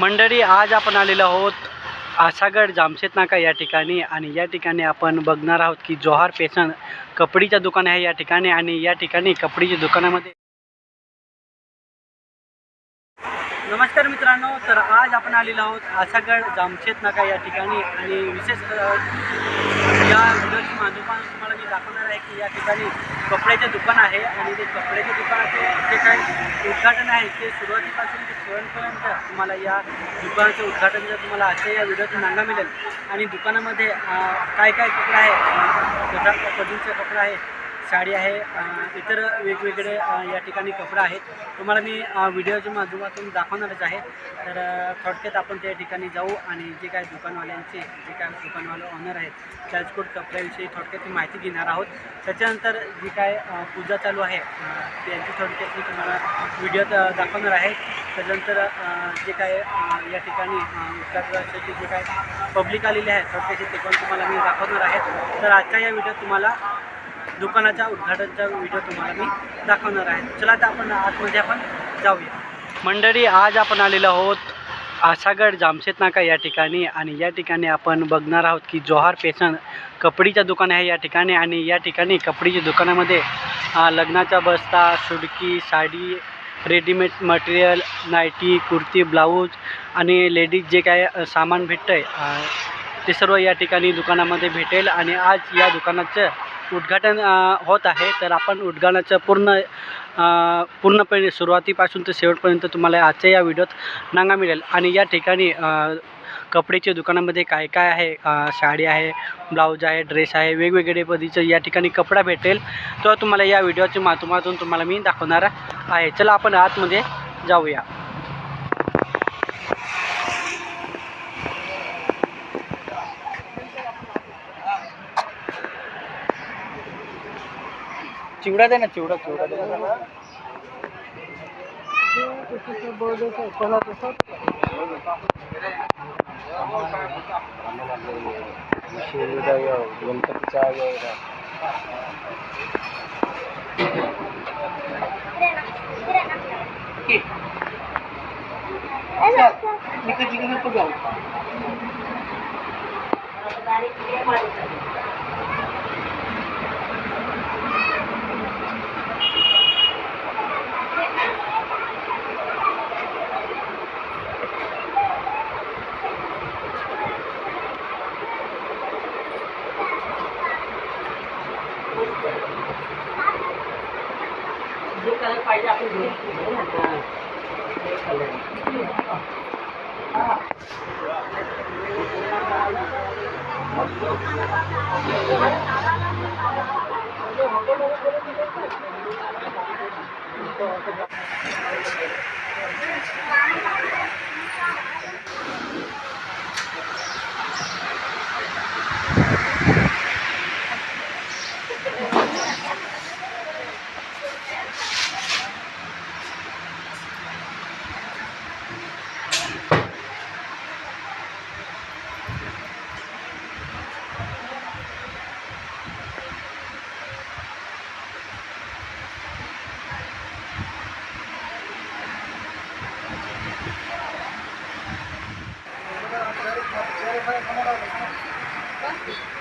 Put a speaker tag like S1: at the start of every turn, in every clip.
S1: मंडळी आज आपण आलेलो आहोत आसागड जामशेत नाका या ठिकाणी आणि या ठिकाणी आपण बघणार आहोत की जोहार पेशन कपडीचं दुकान आहे या ठिकाणी आणि या ठिकाणी कपडीच्या दुकानामध्ये नमस्कार मित्रांनो तर आज आपण आलेलो आहोत आसागड जामशेत नाका या ठिकाणी आणि विशेष या दुकान माध्यमातून तुम्हाला मी दाखवणार आहे की या ठिकाणी कपड्याचे दुकान आहे आणि ते कपड्याच्या दुकानाचे जे काही उद्घाटन आहे. ते सुरुवातीपासून ते शेवटपर्यंत तुम्हाला या दुकानाचं उद्घाटन जर तुम्हाला आजच्या या व्हिडिओतून नांगा मिळेल. आणि दुकानामध्ये काय काय कपडे आहे अ, पदार्थ कपडे आहे साडी आहे इतर वेगवेगळे या ठिकाणी कपडे आहेत. तुम्हाला मी व्हिडिओच्या माध्यमातून दाखवणारच आहे. तर थोडक्यात आपण त्या ठिकाणी जाऊ आणि जे काय दुकानवाल्यांचे जे काय दुकानवाले ऑनर आहेत त्याचकोट कपड्याविषयी थोडक्यात माहिती घेणार आहोत. त्याच्यानंतर जी काय पूजा चालू आहे त्यांची थोडक्यात मी तुम्हाला व्हिडिओत दाखवणार आहे. त्याच्यानंतर जे काय या ठिकाणी अ, जे काय पब्लिक आलेले आहे थोडक्याशी ते पण तुम्हाला मी दाखवणार आहे. तर आजच्या या व्हिडिओत तुम्हाला दुकानाच्या उद्घाटनचा व्हिडिओ तुम्हाला मी दाखवणार आहे. चला तर आपण आतमध्ये आपण जाऊया. मंडळी आज आपण आलेलो आहोत आसागड जामशेद नाका या ठिकाणी आणि या ठिकाणी आपण बघणार आहोत की जोहार पेसन कपडीचं दुकान आहे या ठिकाणी आणि या ठिकाणी कपडीच्या दुकानामध्ये लग्नाचा बस्ता सुडकी sari readymade material nighty kurti blouse आणि लेडीज जे काय सामान भेटतं आहे ते सर्व या ठिकाणी दुकानामध्ये भेटेल आणि आज या दुकानाचं उद्घाटन होत आहे. तर आपण उद्घाटनाचं पूर्ण पूर्णपणे सुरुवातीपासून ते शेवटपर्यंत तुम्हाला आजच्या या व्हिडिओत नांगा मिळेल. आणि या ठिकाणी कपड्याच्या दुकानामध्ये काय काय आहे? साडी आहे ब्लाऊज आहे ड्रेस आहे वेगवेगळे पद्धतीचं या ठिकाणी कपडा भेटेल. तो तुम्हाला या व्हिडिओच्या माध्यमातून तुम्हाला मी दाखवणार आहे. चला आपण आतमध्ये जाऊया. चिवड़ा देना चिवड़ा चिवड़ा देना Terima! Thank you. Thank you.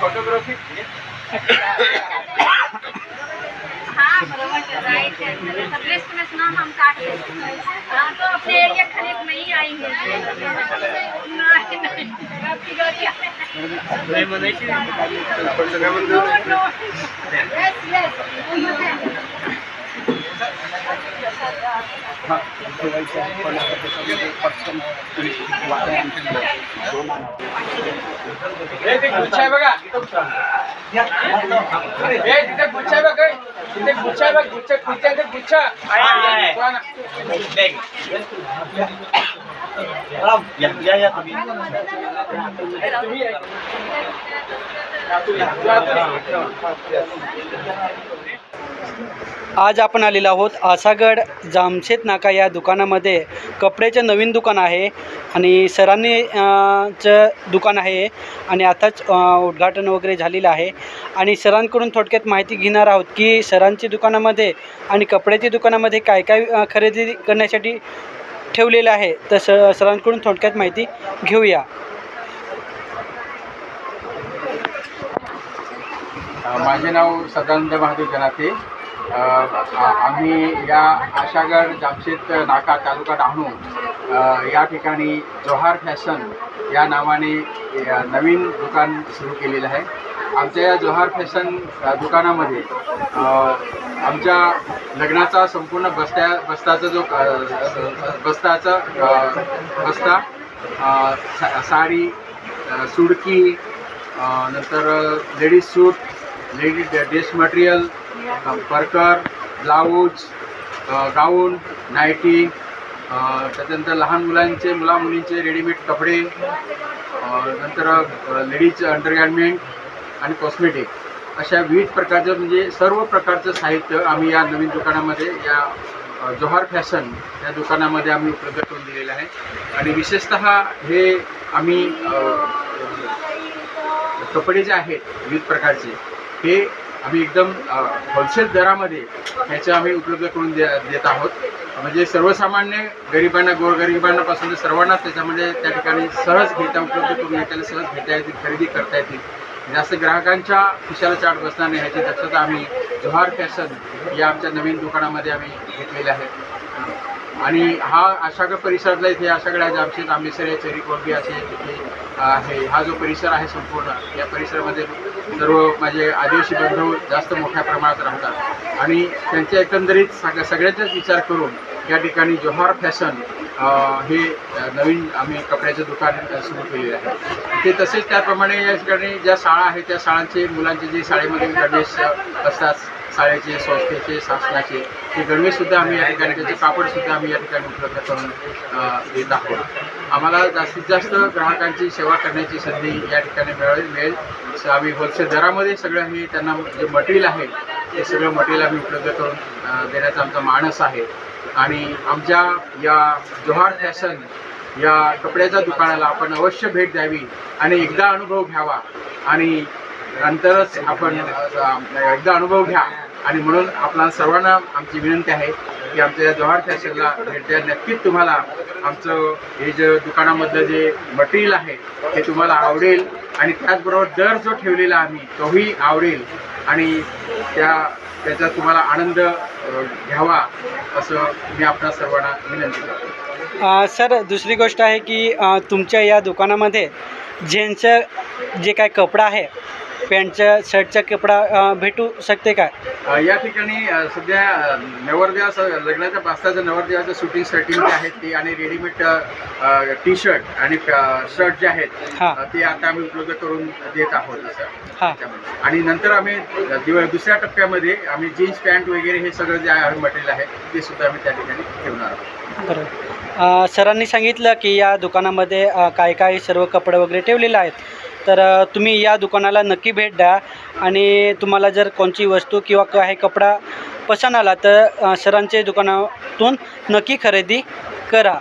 S2: Photography
S3: हाँ बराबर कर है सब लिस्ट में सुना हम काट लेंगे हाँ। तो अपने एरिया खरीद में ही आएँगे। नहीं नहीं। आपकी गाड़ी
S1: नाही
S3: नो यस यस
S2: हे ते आहे बघा तिथे गुच्छ तिथे
S1: या या तुम्ही
S2: या तुम्ही.
S1: आज आपण आलेलो आहोत आसागड जामशेद नाका या दुकानामध्ये. कपड्याचं नवीन दुकान आहे आणि सरांनी चं दुकान आहे आणि आताच उद्घाटन वगैरे झालेलं आहे. आणि सरांकडून थोडक्यात माहिती घेणार आहोत की सरांच्या दुकानामध्ये आणि कपड्याच्या दुकानामध्ये काय काय खरेदी करण्यासाठी ठेवलेलं आहे. तर स सरांकडून थोडक्यात माहिती घेऊया.
S2: माझे नाव सदानंद महादेव जनाते. आम्ही या आशागड जामशेत नाका तालुका डहाणू या ठिकाणी जोहार फॅशन या नावाने नवीन दुकान सुरू केलेलं आहे. आमच्या या जोहार फॅशन दुकानामध्ये आमच्या लग्नाचा संपूर्ण बस्त्या बस्ताचा जो बस्ताचा बस्ता सा- साडी सुडकी नंतर ladies suit ladies dress material परकर ब्लाऊज गाऊन नायटी त्याच्यानंतर लहान मुलांचे मुला मुलींचे रेडीमेड कपडे नंतर लेडीज अंडरगार्मेंट आणि कॉस्मेटिक अशा विविध प्रकारचं म्हणजे सर्व प्रकारचं साहित्य आम्ही या नवीन दुकानामध्ये या जोहार फॅशन या दुकानामध्ये आम्ही उपलब्ध करून दिलेलं आहे. आणि विशेषतः हे आम्ही कपडे जे आहेत विविध प्रकारचे हे आम्ही एकदम होलसेल दरामध्ये ह्याचे आम्ही उपलब्ध करून दे देत आहोत. म्हणजे सर्वसामान्य गरिबांना गोरगरिबांना पासून तर सर्वांनाच त्याच्यामध्ये त्या ठिकाणी सहज घेता उपलब्ध करून घेता सहज घेता येतील खरेदी करता येतील. जास्त ग्राहकांच्या खिशाला चाट बसणार नाही ह्याची दक्षता आम्ही जोहार फॅशन या आमच्या नवीन दुकानामध्ये आम्ही घेतलेले आहे. आणि हा आशागड परिसरातला इथे आशागड आहे जामशेद आंबेसर आहे चेरी कोलबी असे तिथे आहे हा जो परिसर आहे संपूर्ण या परिसरामध्ये सर्व माझे आदिवासी बंधू जास्त मोठ्या प्रमाणात राहतात आणि त्यांच्या एकंदरीत सग सगळ्याचाच विचार करून या ठिकाणी जोहार फॅशन हे नवीन आम्ही कपड्याचं दुकान सुरू केलेलं आहे. ते तसेच त्याप्रमाणे या ठिकाणी ज्या शाळा आहेत त्या शाळांचे मुलांचे जे शाळेमध्ये गणवेश असतात शाळेचे संस्थेचे शासनाचे ते गणवेशसुद्धा आम्ही या ठिकाणी त्याचे कापडसुद्धा आम्ही या ठिकाणी उपलब्ध करून देत आहोत. आम्हाला जास्तीत जास्त ग्राहकांची सेवा करण्याची संधी या ठिकाणी मिळेल. मिळेल आम्ही होलसेल दरामध्ये सगळं हे त्यांना जे मटेरियल आहे ते सगळं मटेरियल आम्ही उपलब्ध करून देण्याचा आमचा मानस आहे. आणि आमच्या या जोहार फॅशन या कपड्याच्या दुकानाला आपण अवश्य भेट द्यावी आणि एकदा अनुभव घ्यावा. आणि नंतरच आपण एकदा अनुभव घ्या. आणि म्हणून आपल्या सर्वांना आमची विनंती आहे की आमच्या या जोहार फॅशनला भेट द्या. नक्कीच तुम्हाला आमचं हे जे दुकानामधलं जे मटेरियल आहे ते तुम्हाला आवडेल. आणि त्याचबरोबर दर जो ठेवलेला आम्ही तोही आवडेल. आणि त्या त्याचा तुम्हाला आनंद घ्यावा असं मी आपणा सर्वांना विनंती करतो.
S1: सर दुसरी गोष्ट आहे की तुमच्या या दुकानामध्ये ज्यांचं जे काय कपडा आहे पॅन्टचं शर्टचा कपडा भेटू शकते का?
S2: या ठिकाणी सध्या अ, नवरदेवा स- लग्नाच्या पास्ताचं नवरदेवाचं शूटिंग शर्टिंग जे आहेत ते आणि रेडीमेड टी शर्ट आणि शर्ट जे आहेत
S1: हां.
S2: ते आता आम्ही उपलब्ध करून देत आहोत
S1: हां.
S2: आणि नंतर आम्ही दुसऱ्या टप्प्यामध्ये आम्ही जीन्स पॅन्ट वगैरे हे सगळं जे आहे मटेरियल आहे ते सुद्धा आम्ही त्या ठिकाणी ठेवणार आहोत.
S1: बरोबर. सरांनी सांगितलं की या दुकानामध्ये काय काय सर्व कपडे वगैरे ठेवलेले आहेत. तर तुम्ही या दुकानाला नक्की भेट द्या. आणि तुम्हाला जर कोणची वस्तू किंवा काही कपडा पसंत आला तर सरांचे सरांच्या दुकानातून नक्की खरेदी करा.